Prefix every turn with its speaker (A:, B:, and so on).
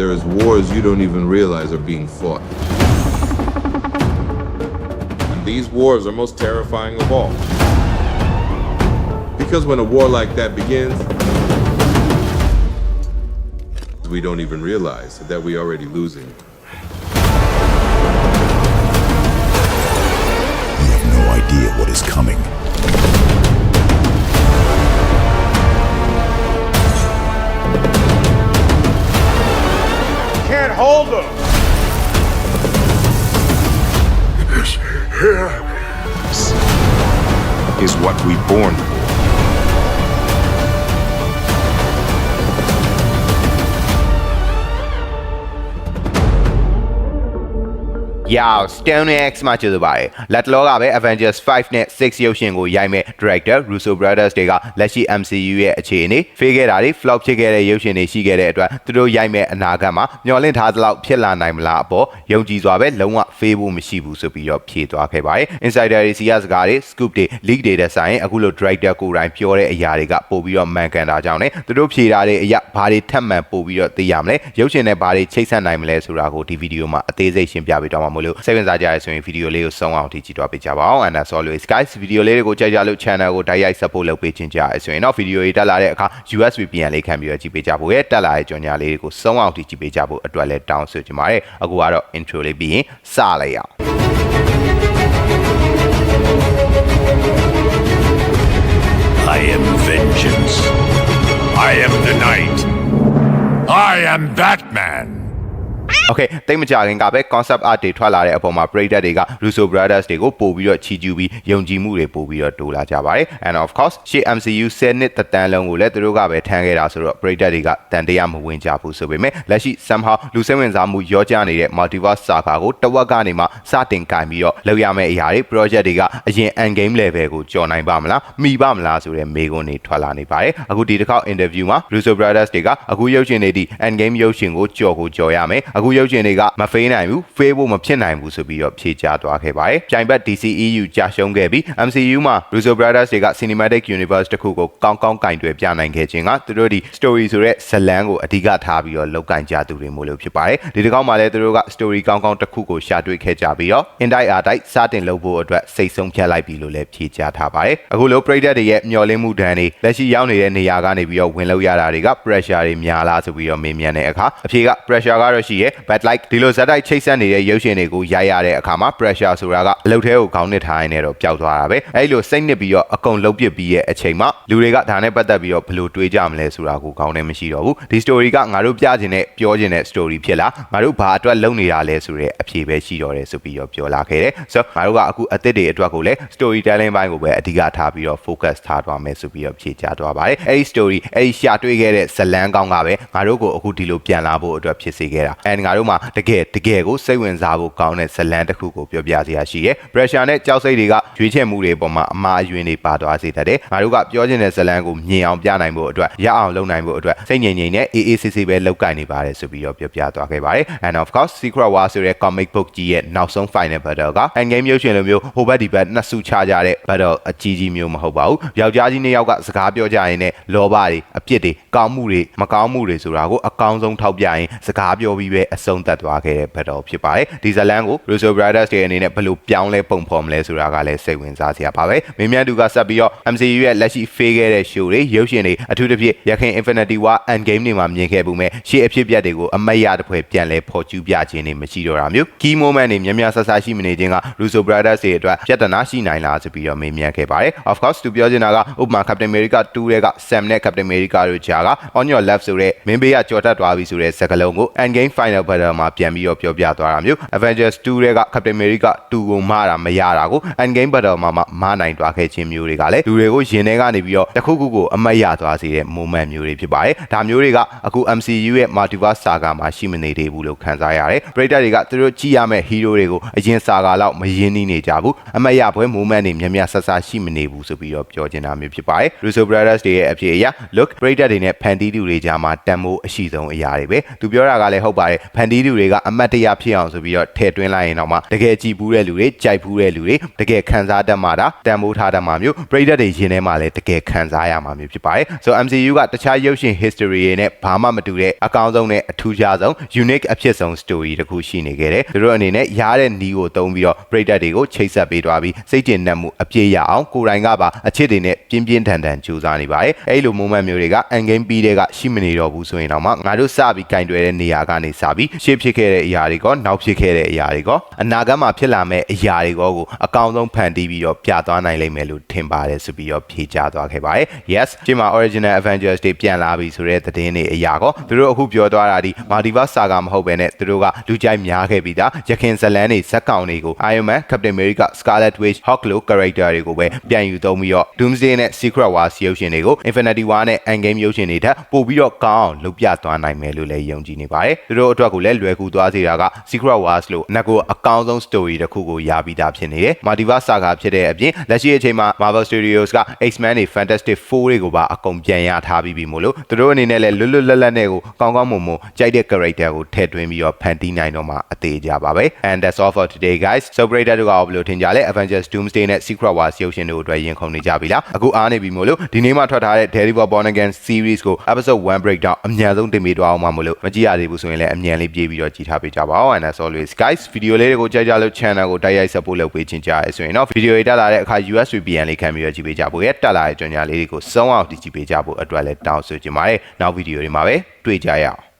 A: there is wars you don't even realize are being fought. And these wars are most terrifying of all. Because when a war like that begins, we don't even realize that we're already losing.
B: You have no idea what is coming.
C: Is what we born for.
D: Yo Stone X မှာကျေးဇူးပါတယ်လက်တလောကပဲ Avengers 5နဲ့6ရုပ်ရှင်ကိုရိုက်မဲ့ Director Russo Brothers တွေကလက်ရှိ MCU ရဲ့အခြေအနေဖေးခဲ့တာတွေ flop ဖြစ်ခဲ့တဲ့ရုပ်ရှင်တွေရှိခဲ့တဲ့အတွက်သူတို့ရိုက်မဲ့အနာဂတ်မှာမျှော်လင့်ထားသလောက်ဖြစ်လာနိုင်မလားအပေါ်ယုံကြည်စွာပဲလုံးဝဖေးဖို့မရှိဘူးဆိုပြီးတော့ဖြေသွားခဲ့ပါတယ် Insider တွေစီကစကားတွေ scoop တွေ leak တွေတဲ့ဆိုင်အခုလို Director ကိုယ်တိုင်ပြောတဲ့အရာတွေကပို့ပြီးတော့မှန်ကန်တာကြောင့်ねသူတို့ဖြေတာတွေအရာဘာတွေထပ်မံပို့ပြီးတော့သိရမလဲရုပ်ရှင်နဲ့ဘာတွေချိတ်ဆက်နိုင်မလဲဆိုတာကိုဒီဗီဒီယိုမှာအသေးစိတ်ရှင်းပြပေးတော့မှာမို့လို့စိတ်ဝင်စားကြရဆိုရင်ဗီဒီယိုလေးကိုဆုံးအောင်ထိကြည့်တော့ပေးကြပါအောင် and as always guys ဗီဒီယိုလေးတွေကိုကြိုက်ကြလို့ channel ကိုတိုက်ရိုက် support လုပ်ပေးခြင်းကြရဆိုရင်တော့ဗီဒီယိုတွေတက်လာတဲ့အခါ US VPN လေးခံပြီးတော့ကြည့်ပေးကြဖို့ရဲ့တက်လာတဲ့ကြော်ညာလေးတွေကိုဆုံးအောင်ထိကြည့်ပေးကြဖို့အတွက်လည်းတောင်းဆိုချင်ပါတယ်အခုကတော့ intro လေးပြီးရင်စလိုက်ရအောင်
B: I am vengeance.
E: I am the night. I am Batman.
D: Okay တိတ်မကြခင်ကပဲ concept art တွေထွက်လာတဲ့အပေါ်မှာ Prater တွေက Russo Brothers တွေကိုပို့ပြီးတော့ချီးကျူးပြီးယုံကြည်မှုတွေပို့ပြီးတော့တိုးလာကြပါတယ် and of course ရှေ့ MCU 10နှစ်တတန်းလုံးကိုလည်းသူတို့ကပဲထမ်းခဲ့တာဆိုတော့ Prater တွေကတန်တရားမဝင်ကြဘူးဆိုပေမဲ့လက်ရှိ somehow လူစိတ်ဝင်စားမှုရောကြနေတဲ့ Multiverse Saga ကိုတဝက်ကနေမှစတင်ကင်ပြီးတော့လုပ်ရမယ့်အရာတွေ project တွေကအရင် end game level ကိုကျော်နိုင်ပါမလားမိပါမလားဆိုတဲ့မေးခွန်းတွေထွက်လာနေပါတယ်အခုဒီတစ်ခေါက် interview မှာ Russo Brothers တွေကအခုရုပ်ရှင်တွေဒီ end game ရုပ်ရှင်ကိုကြော်ကိုကြော်ရမယ်အခုရုပ်ရှင်တွေကမဖေးနိုင်ဘူးဖေးဖို့မဖြစ်နိုင်ဘူးဆိုပြီးတော့ဖြေကြားသွားခဲ့ပါတယ်ပြိုင်ဘက် DCEU ကြာရှုံးခဲ့ပြီး MCU မှာ Russo Brothers တွေက Cinematic Universe တစ်ခုကိုကောင်းကောင်းကင်တွယ်ပြနိုင်ခဲ့ခြင်းကသူတို့ဒီ story ဆိုတဲ့ဇတ်လန်းကိုအဓိကထားပြီးတော့လောက်ကင်ကြသူတွေမို့လို့ဖြစ်ပါတယ်ဒီတစ်ခေါက်မှာလည်းသူတို့က story ကောင်းကောင်းတစ်ခုကိုရှာတွေ့ခဲ့ကြပြီးတော့ Indie Art တိုက်စတင်လုပ်ဖို့အတွက်စိတ်ဆုံးဖြတ်လိုက်ပြီလို့လည်းဖြေကြားထားပါတယ်အခုလို Prater တွေရဲ့မျှော်လင့်မှုဒဏ်တွေလက်ရှိရောက်နေတဲ့နေရာကနေပြီးတော့ဝင်လို့ရတာတွေက pressure တွေများလားဆိုပြီးတော့မေးမြန်းတဲ့အခါအဖြေက pressure ကတော့ရှိရဲ but like ဒီလိုဇက်တိုက်ချိတ်ဆက်နေတဲ့ရုပ်ရှင်တွေကိုရိုက်ရတဲ့အခါမှာ pressure ဆိုတာကအလုပ်ထဲကိုခေါင်းနစ်ထားရင်တော့ပျောက်သွားတာပဲအဲ့လိုစိတ်နစ်ပြီးတော့အကုန်လုံးပစ်ပြီးရဲ့အချိန်မှာလူတွေကဒါနဲ့ပတ်သက်ပြီးတော့ဘယ်လိုတွေးကြမလဲဆိုတာကိုခေါင်းထဲမရှိတော့ဘူးဒီ story ကငါတို့ပြခြင်းနဲ့ပြောခြင်းနဲ့ story ဖြစ်လားငါတို့ဘာအတွက်လုပ်နေတာလဲဆိုတဲ့အဖြေပဲရှိတော့တယ်ဆိုပြီးတော့ပြောလာခဲ့တယ်ဆိုတော့ငါတို့ကအခုအသစ်တွေအတွက်ကိုလည်း story telling ဘိုင်းကိုပဲအဓိကထားပြီးတော့ focus ထားသွားမယ်ဆိုပြီးတော့ဖြေချသွားပါတယ်အဲ့ဒီ story အဲ့ဒီရှာတွေ့ခဲ့တဲ့ဇလန်းကောင်းကပဲငါတို့ကိုအခုဒီလိုပြန်လာဖို့အတွက်ဖြစ်စေခဲ့တာအဲငါတို့မှာတကယ်တကယ်ကိုစိတ်ဝင်စားဖို့ကောင်းတဲ့ဇလန်းတစ်ခုကိုပြောပြစရာရှိရဲ pressure နဲ့ကြောက်စိတ်တွေကရွေးချယ်မှုတွေပေါ်မှာအမှားအယွင်းတွေပါသွားစေတတ်တယ်ငါတို့ကပြောချင်တဲ့ဇလန်းကိုမြင်အောင်ပြနိုင်ဖို့အတွက်ရအောင်လုပ်နိုင်ဖို့အတွက်စိတ်ငြိမ်ငြိမ်နဲ့အေးအေးဆေးဆေးပဲလောက်ကင်နေပါတယ်ဆိုပြီးတော့ပြောပြသွားခဲ့ပါတယ် and of course secret war ဆိုတဲ့ comic book ကြီးရဲ့နောက်ဆုံး final battle က end game ရုပ်ရှင်လိုမျိုးဟိုဘက်ဒီဘက်နှစ်စုချကြတဲ့ battle အကြီးကြီးမျိုးမဟုတ်ပါဘူးယောက်ျားကြီးနှစ်ယောက်ကစကားပြောကြရင်လည်းလောဘတွေအပြစ်တွေကောင်းမှုတွေမကောင်းမှုတွေဆိုတာကိုအကောင်းဆုံးထောက်ပြရင်စကားပြောပြီးပဲအဆုံးသတ်သွားခဲ့တဲ့ battle ဖြစ်ပါတယ်ဒီဇလန်ကို Russo Brothers တွေအနေနဲ့ဘယ်လိုပြောင်းလဲပုံဖော်မလဲဆိုတာကလည်းစိတ်ဝင်စားစရာပါပဲမင်းမြတ်သူကဆက်ပြီးတော့ MCU ရဲ့လက်ရှိဖေးခဲ့တဲ့ show တွေရုပ်ရှင်တွေအထူးသဖြင့်ရခိုင် Infinity War Endgame တွေမှာမြင်ခဲ့ပုံမဲ့ရှေ့အဖြစ်ပြက်တွေကိုအမတ်ရတစ်ဖွဲပြန်လဲဖော်ကျူးပြခြင်းတွေမရှိတော့တာမျိုး key moment တွေများများဆဆရှိမနေခြင်းက Russo Brothers တွေအတွက်ပြဿနာရှိနိုင်လားဆိုပြီးတော့မေးမြန်းခဲ့ပါတယ် of course သူပြောချင်တာကဥပမာ Captain America 2ရဲ့က Sam နဲ့ Captain America တို့ကြားက on your left ဆိုတဲ့မင်းဘေးကကြော်တက်သွားပြီဆိုတဲ့စကားလုံးကို Endgame Final Battle မှာပြန်ပြီးတော့ပြောပြသွားတာမျိုး Avengers 2ရဲ့က Captain America 2ကိုမှားတာမရတာကို Endgame Battle မှာမှမှားနိုင်သွားခဲ့ခြင်းမျိုးတွေကလည်းလူတွေကိုရင်ထဲကနေပြီးတော့တစ်ခုခုကိုအမတ်ရသွားစေတဲ့ moment မျိုးတွေဖြစ်ပါတယ်ဒါမျိုးတွေကအခု MCU ရဲ့ Multiverse Saga မှာရှိမနေသေးဘူးလို့ခန်းစားရတယ်ပရိသတ်တွေကသူတို့ကြည့်ရမယ့် hero တွေကိုအရင် saga လောက်မရင်းနှီးနေကြဘူးအမတ်ရပွဲ moment တွေများများဆဆရှိမနေဘူးဆိုပြီးတော့ပြောချင်တာမျိုးဖြစ်ပါတယ် Russo Brothers တွေရဲ့အဖြစ်အရ look ပရိသတ်တွေနဲ့ဖန်တီးသူတွေကြားမှာတန်မိုးအရှိဆုံးအရာတွေပဲသူပြောတာကလည်းဟုတ်ပါတယ်ဖန်တီးသူတွေကအမတ်တရဖြစ်အောင်ဆိုပြီးတော့ထည့်သွင်းလိုက်ရင်တော့မှတကယ်ကြည်ဘူးတဲ့လူတွေကြိုက်ဘူးတဲ့လူတွေတကယ်ခံစားတတ်မှတာတန်ဖိုးထားတတ်မှမျိုးပရိသတ်တွေရင်ထဲမှာလည်းတကယ်ခံစားရမှာမျိုးဖြစ်ပါတယ်ဆို MCU ကတခြားရုပ်ရှင် history တွေနဲ့ဘာမှမတူတဲ့အကောင်းဆုံးနဲ့အထူးခြားဆုံး unique အဖြစ်ဆုံး story တစ်ခုရှိနေခဲ့တယ်သူတို့အနေနဲ့ရားတဲ့နီးကိုသုံးပြီးတော့ပရိသတ်တွေကိုချိတ်ဆက်ပေးသွားပြီးစိတ်ကျဉ်နှံ့မှုအပြည့်ရအောင်ကိုယ်တိုင်ကပါအချစ်တွေနဲ့ပြင်းပြင်းထန်ထန်ကြိုးစားနေပါတယ်အဲ့လို moment မျိုးတွေက end game ပြီးတဲ့ကရှိမနေတော့ဘူးဆိုရင်တော့မှငါတို့စပြီးကင်တွယ်တဲ့နေရာကနေစပြီးရှေ့ဖြစ်ခဲ့တဲ့အရာတွေကောနောက်ဖြစ်ခဲ့တဲ့အရာတွေကောအနာဂတ်မှာဖြစ်လာမဲ့အရာတွေကောကိုအကောင်းဆုံးဖန်တီးပြီးတော့ပြသွားနိုင်လိမ့်မယ်လို့ထင်ပါတယ်ဆိုပြီးတော့ဖြေကြားသွားခဲ့ပါတယ် yes ဒီမှာ original avengers တွေပြန်လာပြီဆိုတဲ့သတင်းတွေအရာကောသူတို့အခုပြောသွားတာဒီ multiverse saga မဟုတ်ဘဲနဲ့သူတို့ကလူကြိုက်များခဲ့ပြီးသားရခင်ဇလန်းတွေဇက်ကောင်တွေကို Iron Man Captain America Scarlet Witch Hulk လို character တွေကိုပဲပြန်ယူသုံးပြီးတော့ Doomsday နဲ့ Secret Wars ရုပ်ရှင်တွေကို Infinity War နဲ့ Endgame ရုပ်ရှင်တွေထက်ပိုပြီးတော့ကောင်းအောင်လုပ်ပြသွားနိုင်မယ်လို့လည်းယုံကြည်နေပါတယ်သူတို့အတွက်ကိုလည်းလွယ်ကူသွားစေတာက Secret Wars လို့ငါကိုအကောင်းဆုံး story တစ်ခုကိုရပြီးသားဖြစ်နေတယ် Multiverse saga ဖြစ်တဲ့အပြင်လက်ရှိအချိန်မှာ Marvel Studios က X-Men တွေ Fantastic Four တွေကိုပါအကုန်ပြန်ရထားပြီးပြီမို့လို့သူတို့အနေနဲ့လည်းလွတ်လွတ်လပ်လပ်နဲ့ကိုကောင်းကောင်းမွန်မွန်ကြိုက်တဲ့ character ကိုထည့်သွင်းပြီးတော့ဖန်တီးနိုင်တော့မှအသေးကြပါပဲ and that's all for today guys so breaker တို့ကဘယ်လိုထင်ကြလဲ Avengers Doomsday နဲ့ Secret Wars ရုပ်ရှင်တို့အတွက်ရင်ခုန်နေကြပြီလားအခုအားနေပြီမို့လို့ဒီနေ့မှထွက်ထားတဲ့ Daredevil Born Again series ကို episode 1 breakdown အမြန်ဆုံးတင်ပေးသွားအောင်ပါမို့လို့မကြည့်ရသေးဘူးဆိုရင်လည်းအမြန်လေးပြေးပြီးတော့ကြည့်ထားပေးကြပါဦး and as always guys video လေးတွေကိုကြိုက်ကြလို့ channel ကိုတိုက်ရိုက် support လုပ်ပေးခြင်းကြရဲဆိုရင်တော့ video တွေတက်လာတဲ့အခါ US VPN လေးခံပြီးတော့ကြည့်ပေးကြဖို့ရဲ့တက်လာတဲ့ကြော်ညာလေးတွေကိုစုံအောင်ကြည့်ပေးကြဖို့အတွက်လည်းတောင်းဆိုချင်ပါတယ်နောက် video တွေမှာပဲတွေ့ကြရအောင်